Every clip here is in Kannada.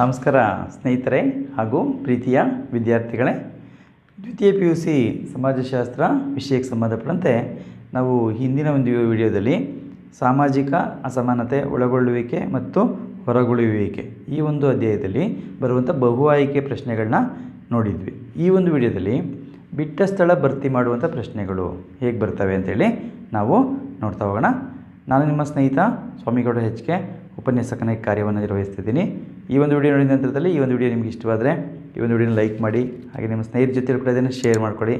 ನಮಸ್ಕಾರ ಸ್ನೇಹಿತರೆ ಹಾಗೂ ಪ್ರೀತಿಯ ವಿದ್ಯಾರ್ಥಿಗಳೇ. ದ್ವಿತೀಯ ಪಿ ಯು ಸಿ ಸಮಾಜಶಾಸ್ತ್ರ ವಿಷಯಕ್ಕೆ ಸಂಬಂಧಪಟ್ಟಂತೆ ನಾವು ಹಿಂದಿನ ಒಂದು ವಿಡಿಯೋದಲ್ಲಿ ಸಾಮಾಜಿಕ ಅಸಮಾನತೆ ಒಳಗೊಳ್ಳುವಿಕೆ ಮತ್ತು ಹೊರಗುಳಿಯುವಿಕೆ ಈ ಒಂದು ಅಧ್ಯಾಯದಲ್ಲಿ ಬರುವಂಥ ಬಹು ಆಯ್ಕೆ ಪ್ರಶ್ನೆಗಳನ್ನ ನೋಡಿದ್ವಿ. ಈ ಒಂದು ವಿಡಿಯೋದಲ್ಲಿ ಬಿಟ್ಟ ಸ್ಥಳ ಭರ್ತಿ ಮಾಡುವಂಥ ಪ್ರಶ್ನೆಗಳು ಹೇಗೆ ಬರ್ತವೆ ಅಂತೇಳಿ ನಾವು ನೋಡ್ತಾ ಹೋಗೋಣ. ನಾನು ನಿಮ್ಮ ಸ್ನೇಹಿತ ಸ್ವಾಮಿಗೌಡ ಹೆಚ್ಕೆ ಕೆ ಉಪನ್ಯಾಸಕನಾಗಿ ಕಾರ್ಯವನ್ನು ನಿರ್ವಹಿಸ್ತಿದ್ದೀನಿ. ಈ ಒಂದು ವಿಡಿಯೋ ನೋಡಿದ ನಂತರದಲ್ಲಿ ಈ ಒಂದು ವಿಡಿಯೋ ನಿಮಗೆ ಇಷ್ಟವಾದರೆ ಈ ಒಂದು ವಿಡಿಯೋನ ಲೈಕ್ ಮಾಡಿ, ಹಾಗೆ ನಿಮ್ಮ ಸ್ನೇಹಿತರ ಜೊತೆ ಕೂಡ ಇದನ್ನು ಶೇರ್ ಮಾಡ್ಕೊಳ್ಳಿ.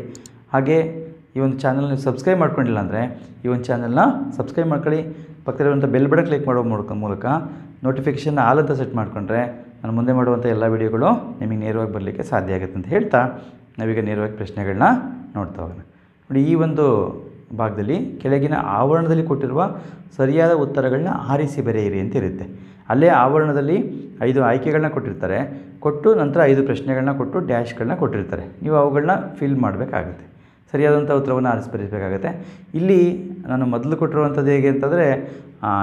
ಹಾಗೆ ಈ ಒಂದು ಚಾನಲ್ ನೀವು ಸಬ್ಸ್ಕ್ರೈಬ್ ಮಾಡ್ಕೊಂಡಿಲ್ಲ ಅಂದರೆ ಈ ಒಂದು ಚಾನಲ್ನ ಸಬ್ಸ್ಕ್ರೈಬ್ ಮಾಡ್ಕೊಳ್ಳಿ. ಪಕ್ಕದಲ್ಲಿರುವಂಥ ಬೆಲ್ ಬಟನ್ ಕ್ಲಿಕ್ ಮಾಡೋ ಮೂಲಕ ಮೂಲಕ ನೋಟಿಫಿಕೇಷನ್ ಆಲಂತ ಸೆಟ್ ಮಾಡಿಕೊಂಡ್ರೆ ನಾನು ಮುಂದೆ ಮಾಡುವಂಥ ಎಲ್ಲ ವಿಡಿಯೋಗಳು ನಿಮಗೆ ನೇರವಾಗಿ ಬರಲಿಕ್ಕೆ ಸಾಧ್ಯ ಆಗುತ್ತೆ ಅಂತ ಹೇಳ್ತಾ ನಾವೀಗ ನೇರವಾಗಿ ಪ್ರಶ್ನೆಗಳನ್ನ ನೋಡ್ತಾ ಹೋಗೋಣ. ನೋಡಿ, ಈ ಒಂದು ಭಾಗದಲ್ಲಿ ಕೆಳಗಿನ ಆವರಣದಲ್ಲಿ ಕೊಟ್ಟಿರುವ ಸರಿಯಾದ ಉತ್ತರಗಳನ್ನ ಆರಿಸಿ ಬರೆಯಿರಿ ಅಂತ ಇರುತ್ತೆ. ಅಲ್ಲೇ ಆವರಣದಲ್ಲಿ ಐದು ಆಯ್ಕೆಗಳನ್ನ ಕೊಟ್ಟಿರ್ತಾರೆ. ಕೊಟ್ಟು ನಂತರ ಐದು ಪ್ರಶ್ನೆಗಳನ್ನ ಕೊಟ್ಟು ಡ್ಯಾಶ್ಗಳನ್ನ ಕೊಟ್ಟಿರ್ತಾರೆ. ನೀವು ಅವುಗಳನ್ನ ಫಿಲ್ ಮಾಡಬೇಕಾಗುತ್ತೆ. ಸರಿಯಾದಂಥ ಉತ್ತರವನ್ನು ಆರಿಸಿ ಬರೀಬೇಕಾಗುತ್ತೆ ಇಲ್ಲಿ ನಾನು ಮೊದಲು ಕೊಟ್ಟಿರುವಂಥದ್ದು ಹೇಗೆ ಅಂತಂದರೆ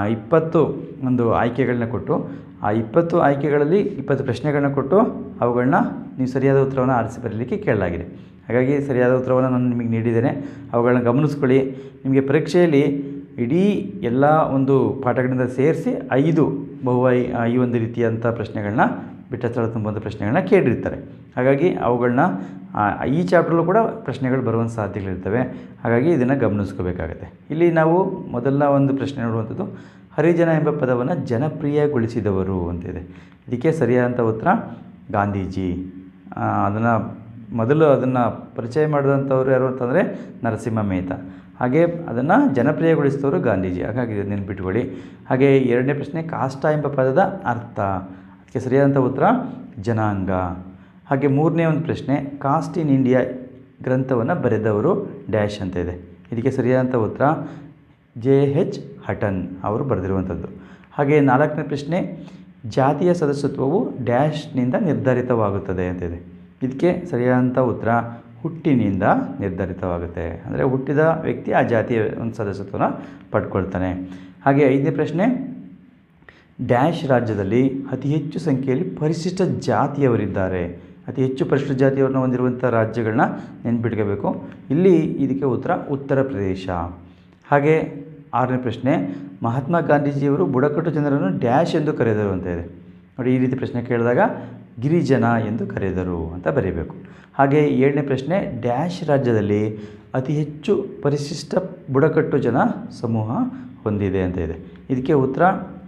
ಇಪ್ಪತ್ತು ಒಂದು ಆಯ್ಕೆಗಳನ್ನ ಕೊಟ್ಟು, ಆ ಇಪ್ಪತ್ತು ಆಯ್ಕೆಗಳಲ್ಲಿ ಇಪ್ಪತ್ತು ಪ್ರಶ್ನೆಗಳನ್ನ ಕೊಟ್ಟು ಅವುಗಳನ್ನ ನೀವು ಸರಿಯಾದ ಉತ್ತರವನ್ನು ಆರಿಸಿ ಬರಲಿಕ್ಕೆ ಕೇಳಲಾಗಿದೆ. ಹಾಗಾಗಿ ಸರಿಯಾದ ಉತ್ತರವನ್ನು ನಾನು ನಿಮಗೆ ನೀಡಿದ್ದೇನೆ. ಅವುಗಳನ್ನ ಗಮನಿಸ್ಕೊಳ್ಳಿ. ನಿಮಗೆ ಪರೀಕ್ಷೆಯಲ್ಲಿ ಇಡೀ ಎಲ್ಲ ಒಂದು ಪಾಠಗಳಿಂದ ಸೇರಿಸಿ ಐದು ಬಹು ಈ ಒಂದು ರೀತಿಯಂಥ ಪ್ರಶ್ನೆಗಳನ್ನ ಬಿಟ್ಟ ಸ್ಥಳ ತುಂಬುವಂಥ ಪ್ರಶ್ನೆಗಳನ್ನ ಕೇಳಿರ್ತಾರೆ. ಹಾಗಾಗಿ ಅವುಗಳನ್ನ ಈ ಚಾಪ್ಟ್ರಲ್ಲೂ ಕೂಡ ಪ್ರಶ್ನೆಗಳು ಬರುವಂಥ ಸಾಧ್ಯತೆಗಳಿರ್ತವೆ. ಹಾಗಾಗಿ ಇದನ್ನು ಗಮನಿಸ್ಕೋಬೇಕಾಗತ್ತೆ. ಇಲ್ಲಿ ನಾವು ಮೊದಲನ ಒಂದು ಪ್ರಶ್ನೆ ನೋಡುವಂಥದ್ದು, ಹರಿಜನ ಎಂಬ ಪದವನ್ನು ಜನಪ್ರಿಯಗೊಳಿಸಿದವರು ಅಂತಿದೆ. ಇದಕ್ಕೆ ಸರಿಯಾದಂಥ ಉತ್ತರ ಗಾಂಧೀಜಿ. ಅದನ್ನು ಮೊದಲು ಅದನ್ನು ಪರಿಚಯ ಮಾಡಿದಂಥವ್ರು ಯಾರು ಅಂತಂದರೆ ನರಸಿಂಹ ಮೆಹ್ತಾ ಹಾಗೆ ಅದನ್ನು ಜನಪ್ರಿಯಗೊಳಿಸಿದವರು ಗಾಂಧೀಜಿ. ಹಾಗಾಗಿ ನೆನ್ಪಿಟ್ಕೊಳ್ಳಿ. ಹಾಗೆ ಎರಡನೇ ಪ್ರಶ್ನೆ, ಕಾಷ್ಟ ಎಂಬ ಪದದ ಅರ್ಥ. ಅದಕ್ಕೆ ಸರಿಯಾದಂಥ ಉತ್ತರ, ಜನಾಂಗ. ಹಾಗೆ ಮೂರನೇ ಒಂದು ಪ್ರಶ್ನೆ, ಕಾಸ್ಟ್ ಇನ್ ಇಂಡಿಯಾ ಗ್ರಂಥವನ್ನು ಬರೆದವರು ಡ್ಯಾಶ್ ಅಂತ ಇದೆ. ಇದಕ್ಕೆ ಸರಿಯಾದಂಥ ಉತ್ತರ, ಜೆ ಎಚ್ ಹಟನ್ ಅವರು ಬರೆದಿರುವಂಥದ್ದು. ಹಾಗೆ ನಾಲ್ಕನೇ ಪ್ರಶ್ನೆ, ಜಾತಿಯ ಸದಸ್ಯತ್ವವು ಡ್ಯಾಶ್ನಿಂದ ನಿರ್ಧರಿತವಾಗುತ್ತದೆ ಅಂತಿದೆ ಇದಕ್ಕೆ ಸರಿಯಾದಂಥ ಉತ್ತರ ಹುಟ್ಟಿನಿಂದ ನಿರ್ಧರಿತವಾಗುತ್ತೆ. ಅಂದರೆ ಹುಟ್ಟಿದ ವ್ಯಕ್ತಿ ಆ ಜಾತಿಯ ಒಂದು ಸದಸ್ಯತ್ವನ ಪಡ್ಕೊಳ್ತಾನೆ. ಹಾಗೆ ಐದನೇ ಪ್ರಶ್ನೆ, ಡ್ಯಾಶ್ ರಾಜ್ಯದಲ್ಲಿ ಅತಿ ಹೆಚ್ಚು ಸಂಖ್ಯೆಯಲ್ಲಿ ಪರಿಶಿಷ್ಟ ಜಾತಿಯವರಿದ್ದಾರೆ. ಅತಿ ಹೆಚ್ಚು ಪರಿಶಿಷ್ಟ ಜಾತಿಯವರನ್ನ ಹೊಂದಿರುವಂಥ ರಾಜ್ಯಗಳನ್ನ ನೆನ್ಪಿಟ್ಕೋಬೇಕು. ಇಲ್ಲಿ ಇದಕ್ಕೆ ಉತ್ತರ ಉತ್ತರ ಪ್ರದೇಶ. ಹಾಗೆ ಆರನೇ ಪ್ರಶ್ನೆ, ಮಹಾತ್ಮ ಗಾಂಧೀಜಿಯವರು ಬುಡಕಟ್ಟು ಜನರನ್ನು ಡ್ಯಾಶ್ ಎಂದು ಕರೆದರು ಅಂತ ಇದೆ. ನೋಡಿ, ಈ ರೀತಿ ಪ್ರಶ್ನೆ ಕೇಳಿದಾಗ ಗಿರಿಜನ ಎಂದು ಕರೆದರು ಅಂತ ಬರೀಬೇಕು. ಹಾಗೆ ಏಳನೇ ಪ್ರಶ್ನೆ, ಡ್ಯಾಶ್ ರಾಜ್ಯದಲ್ಲಿ ಅತಿ ಹೆಚ್ಚು ಪರಿಶಿಷ್ಟ ಬುಡಕಟ್ಟು ಜನ ಸಮೂಹ ಹೊಂದಿದೆ ಅಂತ ಇದೆ. ಇದಕ್ಕೆ ಉತ್ತರ,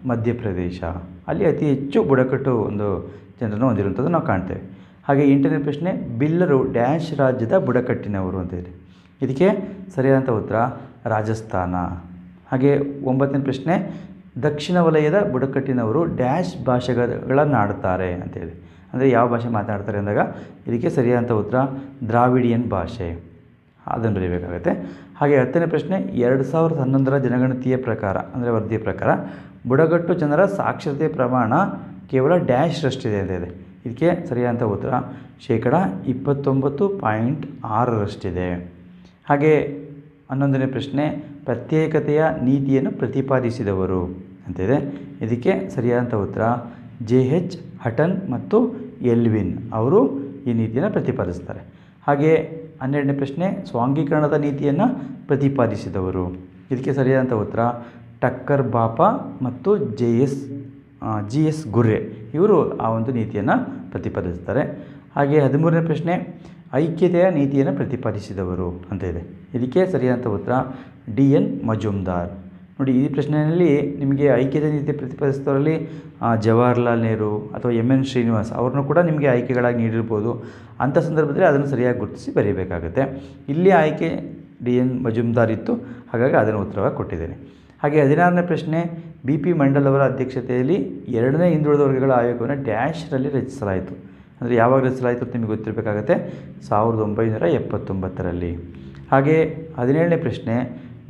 ಮಧ್ಯಪ್ರದೇಶ. ಅಲ್ಲಿ ಅತಿ ಹೆಚ್ಚು ಬುಡಕಟ್ಟು ಒಂದು ಜನರನ್ನು ಹೊಂದಿರುವಂಥದ್ದು ನಾವು ಕಾಣ್ತೇವೆ. ಹಾಗೆ ಎಂಟನೇ ಪ್ರಶ್ನೆ, ಬಿಲ್ಲರು ಡ್ಯಾಶ್ ರಾಜ್ಯದ ಬುಡಕಟ್ಟಿನವರು ಅಂತ ಇದೆ. ಇದಕ್ಕೆ ಸರಿಯಾದಂಥ ಉತ್ತರ, ರಾಜಸ್ಥಾನ. ಹಾಗೆ ಒಂಬತ್ತನೇ ಪ್ರಶ್ನೆ ದಕ್ಷಿಣ ವಲಯದ ಬುಡಕಟ್ಟಿನವರು ಡ್ಯಾಶ್ ಭಾಷೆಗಳನ್ನಾಡುತ್ತಾರೆ ಅಂತೇಳಿ. ಅಂದರೆ ಯಾವ ಭಾಷೆ ಮಾತಾಡ್ತಾರೆ ಅಂದಾಗ ಇದಕ್ಕೆ ಸರಿಯಾದಂಥ ಉತ್ತರ ದ್ರಾವಿಡಿಯನ್ ಭಾಷೆ. ಅದನ್ನು ಬರೀಬೇಕಾಗುತ್ತೆ. ಹಾಗೆ ಹತ್ತನೇ ಪ್ರಶ್ನೆ, ಎರಡು ಸಾವಿರದ ಹನ್ನೊಂದರ ಜನಗಣತಿಯ ಪ್ರಕಾರ, ಅಂದರೆ ವರದಿಯ ಪ್ರಕಾರ ಬುಡಕಟ್ಟು ಜನರ ಸಾಕ್ಷರತೆ ಪ್ರಮಾಣ ಕೇವಲ ಡ್ಯಾಶ್ ರಷ್ಟಿದೆ ಅಂತ ಇದೆ. ಇದಕ್ಕೆ ಸರಿಯಾದಂಥ ಉತ್ತರ ಶೇಕಡ ಇಪ್ಪತ್ತೊಂಬತ್ತು ಪಾಯಿಂಟ್ ಆರರಷ್ಟಿದೆ. ಹಾಗೆ ಹನ್ನೊಂದನೇ ಪ್ರಶ್ನೆ ಪ್ರತ್ಯೇಕತೆಯ ನೀತಿಯನ್ನು ಪ್ರತಿಪಾದಿಸಿದವರು ಅಂತಿದೆ. ಇದಕ್ಕೆ ಸರಿಯಾದಂಥ ಉತ್ತರ, ಜೆ ಎಚ್ ಹಟನ್ ಮತ್ತು ಎಲ್ವಿನ್ ಅವರು ಈ ನೀತಿಯನ್ನು ಪ್ರತಿಪಾದಿಸ್ತಾರೆ. ಹಾಗೆ ಹನ್ನೆರಡನೇ ಪ್ರಶ್ನೆ, ಸ್ವಾಂಗೀಕರಣದ ನೀತಿಯನ್ನು ಪ್ರತಿಪಾದಿಸಿದವರು. ಇದಕ್ಕೆ ಸರಿಯಾದಂಥ ಉತ್ತರ, ಟಕ್ಕರ್ ಬಾಪಾ ಮತ್ತು J S G S Gurre ಇವರು ಆ ಒಂದು ನೀತಿಯನ್ನು ಪ್ರತಿಪಾದಿಸ್ತಾರೆ. ಹಾಗೆ ಹದಿಮೂರನೇ ಪ್ರಶ್ನೆ ಐಕ್ಯತೆಯ ನೀತಿಯನ್ನು ಪ್ರತಿಪಾದಿಸಿದವರು ಅಂತ ಇದೆ. ಇದಕ್ಕೆ ಸರಿಯಾದಂಥ ಉತ್ತರ ಡಿ ಎನ್ ಮಜುಮ್ದಾರ್. ನೋಡಿ, ಈ ಪ್ರಶ್ನೆಯಲ್ಲಿ ನಿಮಗೆ ಐಕ್ಯತೆ ನೀತಿ ಪ್ರತಿಪಾದಿಸಿದವರಲ್ಲಿ ಜವಾಹರ್ಲಾಲ್ ನೆಹರು ಅಥವಾ ಎಂ ಎನ್ ಶ್ರೀನಿವಾಸ್ ಅವ್ರನ್ನೂ ಕೂಡ ನಿಮಗೆ ಆಯ್ಕೆಗಳಾಗಿ ನೀಡಿರ್ಬೋದು. ಅಂಥ ಸಂದರ್ಭದಲ್ಲಿ ಅದನ್ನು ಸರಿಯಾಗಿ ಗುರುತಿಸಿ ಬರೀಬೇಕಾಗುತ್ತೆ. ಇಲ್ಲಿ ಆಯ್ಕೆ ಡಿ ಎನ್ ಮಜುಮ್ದಾರ್ ಇತ್ತು. ಹಾಗಾಗಿ ಅದನ್ನು ಉತ್ತರವಾಗಿ ಕೊಟ್ಟಿದ್ದೇನೆ. ಹಾಗೆ ಹದಿನಾರನೇ ಪ್ರಶ್ನೆ, ಬಿ ಪಿ ಮಂಡಲ್ ಅವರ ಅಧ್ಯಕ್ಷತೆಯಲ್ಲಿ ಎರಡನೇ ಹಿಂದುಳಿದ ವರ್ಗಗಳ ಆಯೋಗವನ್ನು ಡ್ಯಾಶ್ರಲ್ಲಿ ರಚಿಸಲಾಯಿತು. ಅಂದರೆ ಯಾವಾಗ ರಚಿಸಲಾಯಿತು ಅಂತ ನಿಮಗೆ ಗೊತ್ತಿರಬೇಕಾಗತ್ತೆ ಸಾವಿರದ ಒಂಬೈನೂರ ಎಪ್ಪತ್ತೊಂಬತ್ತರಲ್ಲಿ. ಹಾಗೆ ಹದಿನೇಳನೇ ಪ್ರಶ್ನೆ,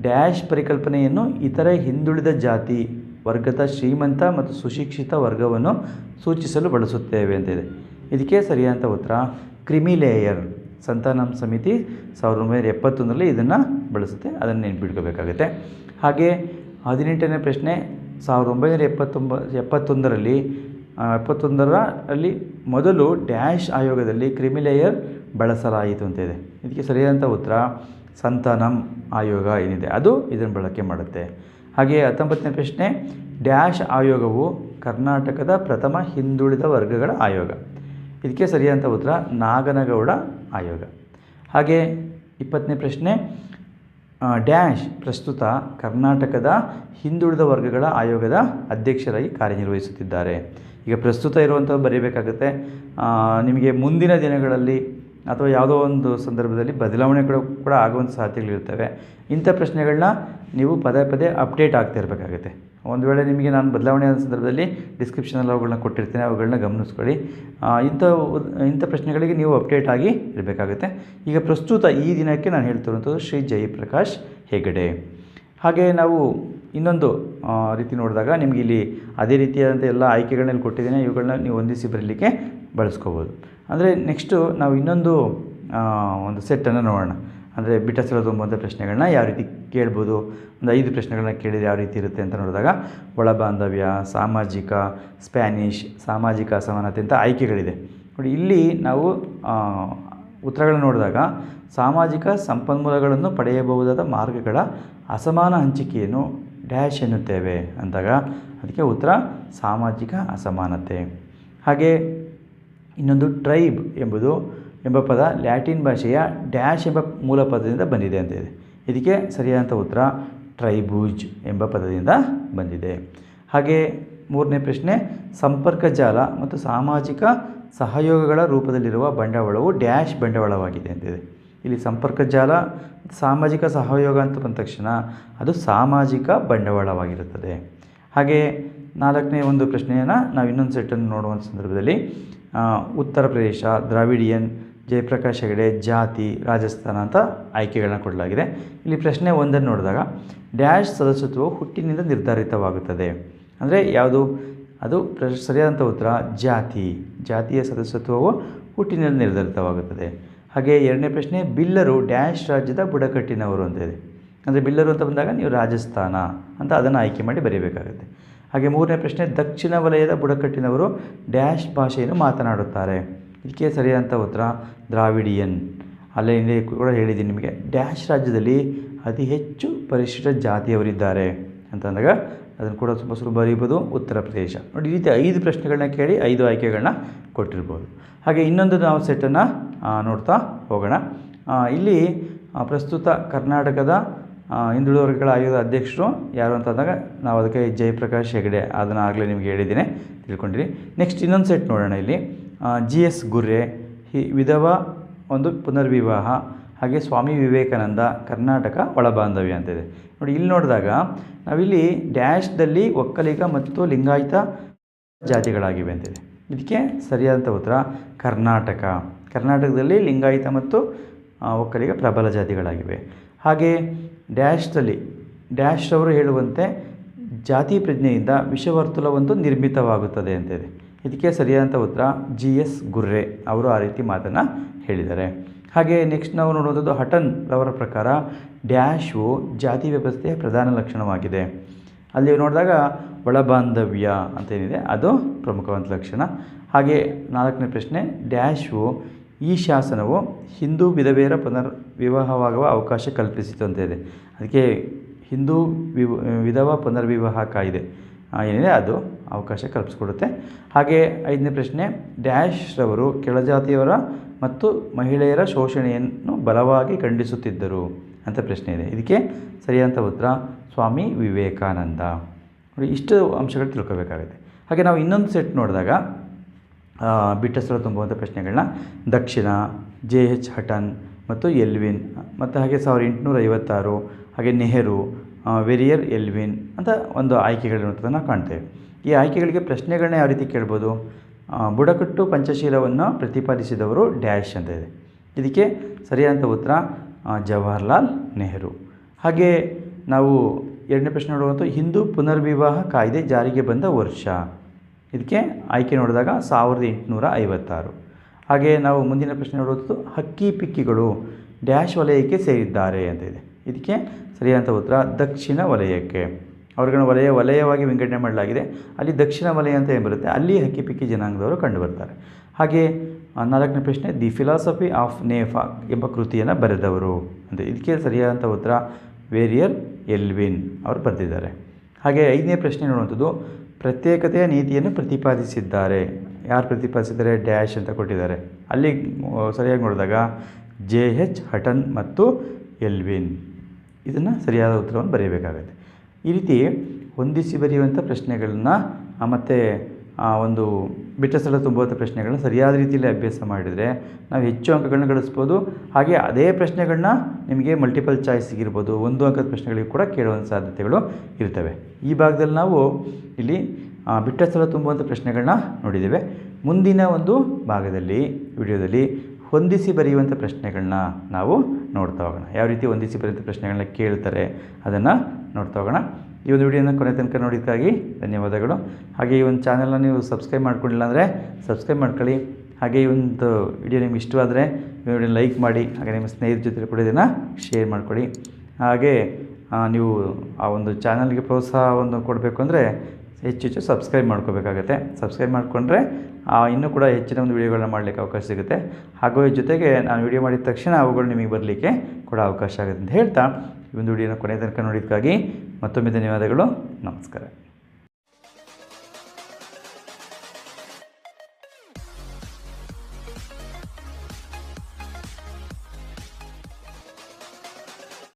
ಡ್ಯಾಶ್ ಪರಿಕಲ್ಪನೆಯನ್ನು ಇತರ ಹಿಂದುಳಿದ ಜಾತಿ ವರ್ಗದ ಶ್ರೀಮಂತ ಮತ್ತು ಸುಶಿಕ್ಷಿತ ವರ್ಗವನ್ನು ಸೂಚಿಸಲು ಬಳಸುತ್ತೇವೆ ಅಂತಿದೆ ಇದಕ್ಕೆ ಸರಿಯಾದ ಉತ್ತರ ಕ್ರಿಮಿಲೇಯರ್ ಸಂತಾನಂ ಸಮಿತಿ ಸಾವಿರದ ಒಂಬೈನೂರ ಎಪ್ಪತ್ತೊಂದರಲ್ಲಿ ಇದನ್ನು ಬಳಸುತ್ತೆ. ಅದನ್ನು ನೆನ್ಪಿಟ್ಕೋಬೇಕಾಗುತ್ತೆ ಹಾಗೆ ಹದಿನೆಂಟನೇ ಪ್ರಶ್ನೆ, ಸಾವಿರದ ಒಂಬೈನೂರ ಎಪ್ಪತ್ತೊಂಬ, ಎಪ್ಪತ್ತೊಂದರಲ್ಲಿ ಎಪ್ಪತ್ತೊಂದರ ಅಲ್ಲಿ ಮೊದಲು ಡ್ಯಾಶ್ ಆಯೋಗದಲ್ಲಿ ಕ್ರಿಮಿಲೇಯರ್ ಬಳಸಲಾಯಿತು ಅಂತ ಇದೆ. ಇದಕ್ಕೆ ಸರಿಯಾದಂಥ ಉತ್ತರ, ಸಂತಾನಂ ಆಯೋಗ ಏನಿದೆ, ಅದು ಇದನ್ನು ಬಳಕೆ ಮಾಡುತ್ತೆ. ಹಾಗೆಯೇ ಹತ್ತೊಂಬತ್ತನೇ ಪ್ರಶ್ನೆ, ಡ್ಯಾಶ್ ಆಯೋಗವು ಕರ್ನಾಟಕದ ಪ್ರಥಮ ಹಿಂದುಳಿದ ವರ್ಗಗಳ ಆಯೋಗ. ಇದಕ್ಕೆ ಸರಿಯಾದಂಥ ಉತ್ತರ, ನಾಗನಗೌಡ ಆಯೋಗ. ಹಾಗೆ ಇಪ್ಪತ್ತನೇ ಪ್ರಶ್ನೆ ಡ್ಯಾಶ್ ಪ್ರಸ್ತುತ ಕರ್ನಾಟಕದ ಹಿಂದುಳಿದ ವರ್ಗಗಳ ಆಯೋಗದ ಅಧ್ಯಕ್ಷರಾಗಿ ಕಾರ್ಯನಿರ್ವಹಿಸುತ್ತಿದ್ದಾರೆ. ಈಗ ಪ್ರಸ್ತುತ ಇರುವಂಥದ್ದು ಬರೀಬೇಕಾಗುತ್ತೆ. ನಿಮಗೆ ಮುಂದಿನ ದಿನಗಳಲ್ಲಿ ಅಥವಾ ಯಾವುದೋ ಒಂದು ಸಂದರ್ಭದಲ್ಲಿ ಬದಲಾವಣೆ ಕೂಡ ಆಗುವಂಥ ಸಾಧ್ಯತೆಗಳಿರ್ತವೆ ಇಂಥ ಪ್ರಶ್ನೆಗಳನ್ನ ನೀವು ಪದೇ ಪದೇ ಅಪ್ಡೇಟ್ ಆಗ್ತಾ ಇರಬೇಕಾಗುತ್ತೆ. ಒಂದು ವೇಳೆ ನಿಮಗೆ ನಾನು ಬದಲಾವಣೆ ಆದ ಸಂದರ್ಭದಲ್ಲಿ ಡಿಸ್ಕ್ರಿಪ್ಷನಲ್ಲಿ ಅವುಗಳನ್ನ ಕೊಟ್ಟಿರ್ತೀನಿ, ಅವುಗಳನ್ನ ಗಮನಿಸ್ಕೊಳ್ಳಿ. ಇಂಥ ಇಂಥ ಪ್ರಶ್ನೆಗಳಿಗೆ ನೀವು ಅಪ್ಡೇಟ್ ಆಗಿ ಇರಬೇಕಾಗುತ್ತೆ. ಈಗ ಪ್ರಸ್ತುತ ಈ ದಿನಕ್ಕೆ ನಾನು ಹೇಳ್ತಿರುವಂಥದ್ದು ಶ್ರೀ ಜಯಪ್ರಕಾಶ್ ಹೆಗಡೆ. ಹಾಗೆ ನಾವು ಇನ್ನೊಂದು ರೀತಿ ನೋಡಿದಾಗ ನಿಮಗೆ ಇಲ್ಲಿ ಅದೇ ರೀತಿಯಾದಂಥ ಎಲ್ಲ ಆಯ್ಕೆಗಳನ್ನ ಇಲ್ಲಿ ಕೊಟ್ಟಿದ್ದೀನಿ. ಇವುಗಳನ್ನ ನೀವು ಹೊಂದಿಸಿ ಬರಲಿಕ್ಕೆ ಬಳಸ್ಕೋಬೋದು. ಅಂದರೆ ನೆಕ್ಸ್ಟು ನಾವು ಇನ್ನೊಂದು ಒಂದು ಸೆಟ್ಟನ್ನು ನೋಡೋಣ. ಅಂದರೆ ಬಿಟ್ಟ ತುಂಬುವಂಥ ಪ್ರಶ್ನೆಗಳನ್ನ ಯಾವ ರೀತಿ ಕೇಳ್ಬೋದು? ಒಂದು ಐದು ಪ್ರಶ್ನೆಗಳನ್ನ ಕೇಳಿದರೆ ಯಾವ ರೀತಿ ಇರುತ್ತೆ ಅಂತ ನೋಡಿದಾಗ ಒಳಬಾಂಧವ್ಯ ಸಾಮಾಜಿಕ, ಸ್ಪ್ಯಾನಿಷ್, ಸಾಮಾಜಿಕ ಅಸಮಾನತೆ ಅಂತ ಆಯ್ಕೆಗಳಿದೆ. ನೋಡಿ, ಇಲ್ಲಿ ನಾವು ಉತ್ತರಗಳನ್ನು ನೋಡಿದಾಗ ಸಾಮಾಜಿಕ ಸಂಪನ್ಮೂಲಗಳನ್ನು ಪಡೆಯಬಹುದಾದ ಮಾರ್ಗಗಳ ಅಸಮಾನ ಹಂಚಿಕೆಯನ್ನು ಡ್ಯಾಶ್ ಎನ್ನುತ್ತೇವೆ ಅಂದಾಗ ಅದಕ್ಕೆ ಉತ್ತರ ಸಾಮಾಜಿಕ ಅಸಮಾನತೆ. ಹಾಗೆ ಇನ್ನೊಂದು ಟ್ರೈಬ್ ಎಂಬುದು ಎಂಬ ಪದ ಲ್ಯಾಟಿನ್ ಭಾಷೆಯ ಡ್ಯಾಶ್ ಎಂಬ ಮೂಲ ಪದದಿಂದ ಬಂದಿದೆ ಅಂತ ಇದೆ. ಇದಕ್ಕೆ ಸರಿಯಾದಂಥ ಉತ್ತರ ಟ್ರೈಬೂಜ್ ಎಂಬ ಪದದಿಂದ ಬಂದಿದೆ. ಹಾಗೆ ಮೂರನೇ ಪ್ರಶ್ನೆ, ಸಂಪರ್ಕ ಜಾಲ ಮತ್ತು ಸಾಮಾಜಿಕ ಸಹಯೋಗಗಳ ರೂಪದಲ್ಲಿರುವ ಬಂಡವಾಳವು ಡ್ಯಾಶ್ ಬಂಡವಾಳವಾಗಿದೆ ಅಂತಿದೆ ಇಲ್ಲಿ ಸಂಪರ್ಕ ಜಾಲ, ಸಾಮಾಜಿಕ ಸಹಯೋಗ ಅಂತ ಬಂದ ತಕ್ಷಣ ಅದು ಸಾಮಾಜಿಕ ಬಂಡವಾಳವಾಗಿರುತ್ತದೆ. ಹಾಗೆ ನಾಲ್ಕನೇ ಒಂದು ಪ್ರಶ್ನೆಯನ್ನು ನಾವು ಇನ್ನೊಂದು ಸೆಟ್ಟನ್ನು ನೋಡುವಂಥ ಸಂದರ್ಭದಲ್ಲಿ ಉತ್ತರ ಪ್ರದೇಶ, ದ್ರಾವಿಡಿಯನ್, ಜಯಪ್ರಕಾಶ್ ಹೆಗಡೆ, ಜಾತಿ, ರಾಜಸ್ಥಾನ ಅಂತ ಆಯ್ಕೆಗಳನ್ನ ಕೊಡಲಾಗಿದೆ. ಇಲ್ಲಿ ಪ್ರಶ್ನೆ ಒಂದನ್ನು ನೋಡಿದಾಗ, ಡ್ಯಾಶ್ ಸದಸ್ಯತ್ವವು ಹುಟ್ಟಿನಿಂದ ನಿರ್ಧಾರಿತವಾಗುತ್ತದೆ. ಅಂದರೆ ಯಾವುದು? ಅದು ಸರಿಯಾದಂಥ ಉತ್ತರ, ಜಾತಿ. ಜಾತಿಯ ಸದಸ್ಯತ್ವವು ಹುಟ್ಟಿನಿಂದ ನಿರ್ಧರಿತವಾಗುತ್ತದೆ. ಹಾಗೆ ಎರಡನೇ ಪ್ರಶ್ನೆ, ಬಿಲ್ಲರು ಡ್ಯಾಶ್ ರಾಜ್ಯದ ಬುಡಕಟ್ಟಿನವರು ಅಂತ ಇದೆ. ಅಂದರೆ ಬಿಲ್ಲರು ಅಂತ ಬಂದಾಗ ನೀವು ರಾಜಸ್ಥಾನ ಅಂತ ಅದನ್ನು ಆಯ್ಕೆ ಮಾಡಿ ಬರೀಬೇಕಾಗುತ್ತೆ. ಹಾಗೆ ಮೂರನೇ ಪ್ರಶ್ನೆ, ದಕ್ಷಿಣ ವಲಯದ ಬುಡಕಟ್ಟಿನವರು ಡ್ಯಾಶ್ ಭಾಷೆಯನ್ನು ಮಾತನಾಡುತ್ತಾರೆ. ಇದಕ್ಕೆ ಸರಿಯಾದಂಥ ಉತ್ತರ ದ್ರಾವಿಡಿಯನ್. ಅಲ್ಲೇ ಕೂಡ ಹೇಳಿದ್ದೀನಿ ನಿಮಗೆ, ಡ್ಯಾಶ್ ರಾಜ್ಯದಲ್ಲಿ ಅತಿ ಹೆಚ್ಚು ಪರಿಶಿಷ್ಟ ಜಾತಿಯವರಿದ್ದಾರೆ ಅಂತಂದಾಗ ಅದನ್ನು ಕೂಡ ತುಂಬ ಸುಲಭ ಬರೀಬೋದು. ಉತ್ತರ ಪ್ರದೇಶ. ನೋಡಿ, ಈ ರೀತಿ ಐದು ಪ್ರಶ್ನೆಗಳನ್ನ ಕೇಳಿ ಐದು ಆಯ್ಕೆಗಳನ್ನ ಕೊಟ್ಟಿರ್ಬೋದು. ಹಾಗೆ ಇನ್ನೊಂದು ನಾವು ಸೆಟ್ಟನ್ನು ನೋಡ್ತಾ ಹೋಗೋಣ. ಇಲ್ಲಿ ಪ್ರಸ್ತುತ ಕರ್ನಾಟಕದ ಹಿಂದುಳಿದ ವರ್ಗಗಳ ಆಯೋಗದ ಅಧ್ಯಕ್ಷರು ಯಾರು ಅಂತ ಅಂದಾಗ ನಾವು ಅದಕ್ಕೆ ಜಯಪ್ರಕಾಶ್ ಹೆಗಡೆ. ಅದನ್ನು ಆಗಲೇ ನಿಮಗೆ ಹೇಳಿದ್ದೀನಿ. ತಿಳ್ಕೊಂಡಿರಿ. ನೆಕ್ಸ್ಟ್ ಇನ್ನೊಂದು ಸೆಟ್ ನೋಡೋಣ ಇಲ್ಲಿ. ಜಿ ಎಸ್ ಗುರ್ರೆ, ಹಿ, ವಿಧವಾ ಒಂದು ಪುನರ್ವಿವಾಹ. ಹಾಗೆ ಸ್ವಾಮಿ ವಿವೇಕಾನಂದ ಕರ್ನಾಟಕ ಒಳಬಾಂಧವ್ಯ ಅಂತಿದೆ. ನೋಡಿ, ಇಲ್ಲಿ ನೋಡಿದಾಗ ನಾವಿಲ್ಲಿ ಡ್ಯಾಶ್ದಲ್ಲಿ ಒಕ್ಕಲಿಗ ಮತ್ತು ಲಿಂಗಾಯತ ಜಾತಿಗಳಾಗಿವೆ ಅಂತಿದೆ. ಇದಕ್ಕೆ ಸರಿಯಾದಂಥ ಉತ್ತರ ಕರ್ನಾಟಕ. ಕರ್ನಾಟಕದಲ್ಲಿ ಲಿಂಗಾಯತ ಮತ್ತು ಒಕ್ಕಲಿಗ ಪ್ರಬಲ ಜಾತಿಗಳಾಗಿವೆ. ಹಾಗೆ ಡ್ಯಾಶ್ದಲ್ಲಿ ಡ್ಯಾಶ್ ಅವರು ಹೇಳುವಂತೆ ಜಾತಿ ಪ್ರಜ್ಞೆಯಿಂದ ವಿಷವರ್ತುಲವೊಂದು ನಿರ್ಮಿತವಾಗುತ್ತದೆ ಅಂತಿದೆ. ಇದಕ್ಕೆ ಸರಿಯಾದಂಥ ಉತ್ತರ ಜಿ ಎಸ್ ಗುರ್ರೆ ಅವರು ಆ ರೀತಿ ಮಾತನ್ನು ಹೇಳಿದ್ದಾರೆ. ಹಾಗೆ ನೆಕ್ಸ್ಟ್ ನಾವು ನೋಡುವಂಥದ್ದು ಹಟನ್ ರವರ ಪ್ರಕಾರ ಡ್ಯಾಶು ಜಾತಿ ವ್ಯವಸ್ಥೆಯ ಪ್ರಧಾನ ಲಕ್ಷಣವಾಗಿದೆ. ಅಲ್ಲಿ ನೋಡಿದಾಗ ಒಳಬಾಂಧವ್ಯ ಅಂತೇನಿದೆ ಅದು ಪ್ರಮುಖವಾದ ಲಕ್ಷಣ. ಹಾಗೆ ನಾಲ್ಕನೇ ಪ್ರಶ್ನೆ ಡ್ಯಾಶು ಈ ಶಾಸನವು ಹಿಂದೂ ವಿಧವೆಯರ ಪುನರ್ ವಿವಾಹವಾಗುವ ಅವಕಾಶ ಕಲ್ಪಿಸಿತು ಅಂತ ಇದೆ. ಅದಕ್ಕೆ ಹಿಂದೂ ವಿವ, ವಿಧವಾ ಪುನರ್ವಿವಾಹ ಕಾಯಿದೆ ಏನಿದೆ, ಅದು ಅವಕಾಶ ಕಲ್ಪಿಸ್ಕೊಡುತ್ತೆ. ಹಾಗೆ ಐದನೇ ಪ್ರಶ್ನೆ ಡ್ಯಾಶ್ ರವರು ಕೆಳಜಾತಿಯವರ ಮತ್ತು ಮಹಿಳೆಯರ ಶೋಷಣೆಯನ್ನು ಬಲವಾಗಿ ಖಂಡಿಸುತ್ತಿದ್ದರು ಅಂತ ಪ್ರಶ್ನೆ ಇದೆ. ಇದಕ್ಕೆ ಸರಿಯಾದಂಥ ಉತ್ತರ ಸ್ವಾಮಿ ವಿವೇಕಾನಂದ. ಇಷ್ಟು ಅಂಶಗಳು ತಿಳ್ಕೊಬೇಕಾಗುತ್ತೆ. ಹಾಗೆ ನಾವು ಇನ್ನೊಂದು ಸೆಟ್ ನೋಡಿದಾಗ ಬಿಟ್ಟ ಸ್ಥಳ ತುಂಬುವಂಥ ಪ್ರಶ್ನೆಗಳನ್ನ ದಕ್ಷಿಣ, ಜೆ ಎಚ್ ಹಟನ್ ಮತ್ತು ಎಲ್ವಿನ್, ಮತ್ತು ಹಾಗೆ ಸಾವಿರದ ಎಂಟುನೂರ ಐವತ್ತಾರು ಹಾಗೆ ನೆಹರು ವೆರಿಯರ್ ಎಲ್ವಿನ್ ಅಂತ ಒಂದು ಆಯ್ಕೆಗಳಿರುವಂಥದ್ದನ್ನು ಕಾಣ್ತೇವೆ. ಈ ಆಯ್ಕೆಗಳಿಗೆ ಪ್ರಶ್ನೆಗಳನ್ನ ಯಾವ ರೀತಿ ಕೇಳ್ಬೋದು? ಬುಡಕಟ್ಟು ಪಂಚಶೀಲವನ್ನು ಪ್ರತಿಪಾದಿಸಿದವರು ಡ್ಯಾಶ್ ಅಂತ ಇದೆ. ಇದಕ್ಕೆ ಸರಿಯಾದ ಉತ್ತರ ಜವಾಹರ್ಲಾಲ್ ನೆಹರು. ಹಾಗೆ ನಾವು ಎರಡನೇ ಪ್ರಶ್ನೆ ನೋಡುವಂಥ ಹಿಂದೂ ಪುನರ್ವಿವಾಹ ಕಾಯ್ದೆ ಜಾರಿಗೆ ಬಂದ ವರ್ಷ. ಇದಕ್ಕೆ ಆಯ್ಕೆ ನೋಡಿದಾಗ ಸಾವಿರದ ಎಂಟುನೂರ ಐವತ್ತಾರು. ಹಾಗೆ ನಾವು ಮುಂದಿನ ಪ್ರಶ್ನೆ ನೋಡುವಂಥದ್ದು, ಹಕ್ಕಿ ಪಿಕ್ಕಿಗಳು ಡ್ಯಾಶ್ ವಲಯಕ್ಕೆ ಸೇರಿದ್ದಾರೆ ಅಂತ ಇದೆ. ಇದಕ್ಕೆ ಸರಿಯಾದ ಉತ್ತರ, ದಕ್ಷಿಣ ವಲಯಕ್ಕೆ. ಅವ್ರುಗಳನ್ನ ವಲಯ ವಲಯವಾಗಿ ವಿಂಗಡಣೆ ಮಾಡಲಾಗಿದೆ. ಅಲ್ಲಿ ದಕ್ಷಿಣ ವಲಯ ಅಂತ ಏನು ಬರುತ್ತೆ? ಅಲ್ಲಿ ಹಕ್ಕಿಪಿಕ್ಕಿ ಜನಾಂಗದವರು ಕಂಡುಬರ್ತಾರೆ ಹಾಗೆ ನಾಲ್ಕನೇ ಪ್ರಶ್ನೆ, ದಿ ಫಿಲಾಸಫಿ ಆಫ್ ನೇಫಾ ಎಂಬ ಕೃತಿಯನ್ನು ಬರೆದವರು. ಅಂತ ಇದಕ್ಕೆ ಸರಿಯಾದಂಥ ಉತ್ತರ, ವೇರಿಯರ್ ಎಲ್ವಿನ್ ಅವರು ಬರೆದಿದ್ದಾರೆ. ಹಾಗೆ, ಐದನೇ ಪ್ರಶ್ನೆ ನೋಡುವಂಥದ್ದು, ಪ್ರತ್ಯೇಕತೆಯ ನೀತಿಯನ್ನು ಪ್ರತಿಪಾದಿಸಿದ್ದಾರೆ ಯಾರು ಪ್ರತಿಪಾದಿಸಿದ್ದಾರೆ? ಡ್ಯಾಶ್ ಅಂತ ಕೊಟ್ಟಿದ್ದಾರೆ. ಅಲ್ಲಿ ಸರಿಯಾಗಿ ನೋಡಿದಾಗ, ಜೆ ಎಚ್ ಹಟನ್ ಮತ್ತು ಎಲ್ವಿನ್. ಇದನ್ನು ಸರಿಯಾದ ಉತ್ತರವನ್ನು ಬರೆಯಬೇಕಾಗತ್ತೆ ಈ ರೀತಿ ಹೊಂದಿಸಿ ಬರೆಯುವಂಥ ಪ್ರಶ್ನೆಗಳನ್ನ ಮತ್ತು ಒಂದು ಬಿಟ್ಟ ಸ್ಥಳ ತುಂಬುವಂಥ ಪ್ರಶ್ನೆಗಳನ್ನ ಸರಿಯಾದ ರೀತಿಯಲ್ಲಿ ಅಭ್ಯಾಸ ಮಾಡಿದರೆ ನಾವು ಹೆಚ್ಚು ಅಂಕಗಳನ್ನ ಗಳಿಸ್ಬೋದು. ಹಾಗೆ ಅದೇ ಪ್ರಶ್ನೆಗಳನ್ನ ನಿಮಗೆ ಮಲ್ಟಿಪಲ್ ಚಾಯ್ಸ್ ಸಿಗಿರ್ಬೋದು ಒಂದು ಅಂಕದ ಪ್ರಶ್ನೆಗಳಿಗೆ ಕೂಡ ಕೇಳುವಂಥ ಸಾಧ್ಯತೆಗಳು ಇರ್ತವೆ. ಈ ಭಾಗದಲ್ಲಿ ನಾವು ಇಲ್ಲಿ ಬಿಟ್ಟ ಸ್ಥಳ ತುಂಬುವಂಥ ಪ್ರಶ್ನೆಗಳನ್ನ ನೋಡಿದ್ದೇವೆ. ಮುಂದಿನ ಒಂದು ಭಾಗದಲ್ಲಿ, ವಿಡಿಯೋದಲ್ಲಿ ಹೊಂದಿಸಿ ಬರೆಯುವಂಥ ಪ್ರಶ್ನೆಗಳನ್ನ ನಾವು ನೋಡ್ತಾ ಹೋಗೋಣ. ಯಾವ ರೀತಿ ಹೊಂದಿಸಿ ಬರೆಯುವಂಥ ಪ್ರಶ್ನೆಗಳನ್ನ ಕೇಳ್ತಾರೆ ಅದನ್ನು ನೋಡ್ತಾ ಹೋಗೋಣ. ಈ ಒಂದು ವಿಡಿಯೋನ ಕೊನೆ ತನಕ ನೋಡಿದ್ದಕ್ಕಾಗಿ ಧನ್ಯವಾದಗಳು. ಹಾಗೆ ಈ ಒಂದು ಚಾನಲ್ನ ನೀವು ಸಬ್ಸ್ಕ್ರೈಬ್ ಮಾಡ್ಕೊಂಡಿಲ್ಲ ಅಂದರೆ ಸಬ್ಸ್ಕ್ರೈಬ್ ಮಾಡ್ಕೊಳ್ಳಿ. ಹಾಗೆ ಈ ಒಂದು ವಿಡಿಯೋ ನಿಮ್ಗೆ ಇಷ್ಟವಾದರೆ ವಿಡಿಯೋ ಲೈಕ್ ಮಾಡಿ, ಹಾಗೆ ನಿಮ್ಮ ಸ್ನೇಹಿತರ ಜೊತೆ ಕೂಡ ಇದನ್ನು ಶೇರ್ ಮಾಡ್ಕೊಳ್ಳಿ. ಹಾಗೆ ನೀವು ಆ ಒಂದು ಚಾನಲ್ಗೆ ಪ್ರೋತ್ಸಾಹವನ್ನು ಕೊಡಬೇಕು ಅಂದರೆ ಹೆಚ್ಚು ಹೆಚ್ಚು ಸಬ್ಸ್ಕ್ರೈಬ್ ಮಾಡ್ಕೋಬೇಕಾಗತ್ತೆ. ಸಬ್ಸ್ಕ್ರೈಬ್ ಮಾಡಿಕೊಂಡ್ರೆ ಇನ್ನೂ ಕೂಡ ಹೆಚ್ಚಿನ ಒಂದು ವೀಡಿಯೋಗಳನ್ನ ಮಾಡಲಿಕ್ಕೆ ಅವಕಾಶ ಸಿಗುತ್ತೆ. ಹಾಗೂ ಜೊತೆಗೆ ನಾನು ವಿಡಿಯೋ ಮಾಡಿದ ತಕ್ಷಣ ಅವುಗಳು ನಿಮಗೆ ಬರಲಿಕ್ಕೆ ಕೂಡ ಅವಕಾಶ ಆಗುತ್ತೆ ಅಂತ ಹೇಳ್ತಾ, ಈ ಒಂದು ವಿಡಿಯೋನ ಕೊನೆ ತನಕ ನೋಡಿದ್ದಕ್ಕಾಗಿ ಮತ್ತೊಮ್ಮೆ ಧನ್ಯವಾದಗಳು. ನಮಸ್ಕಾರ.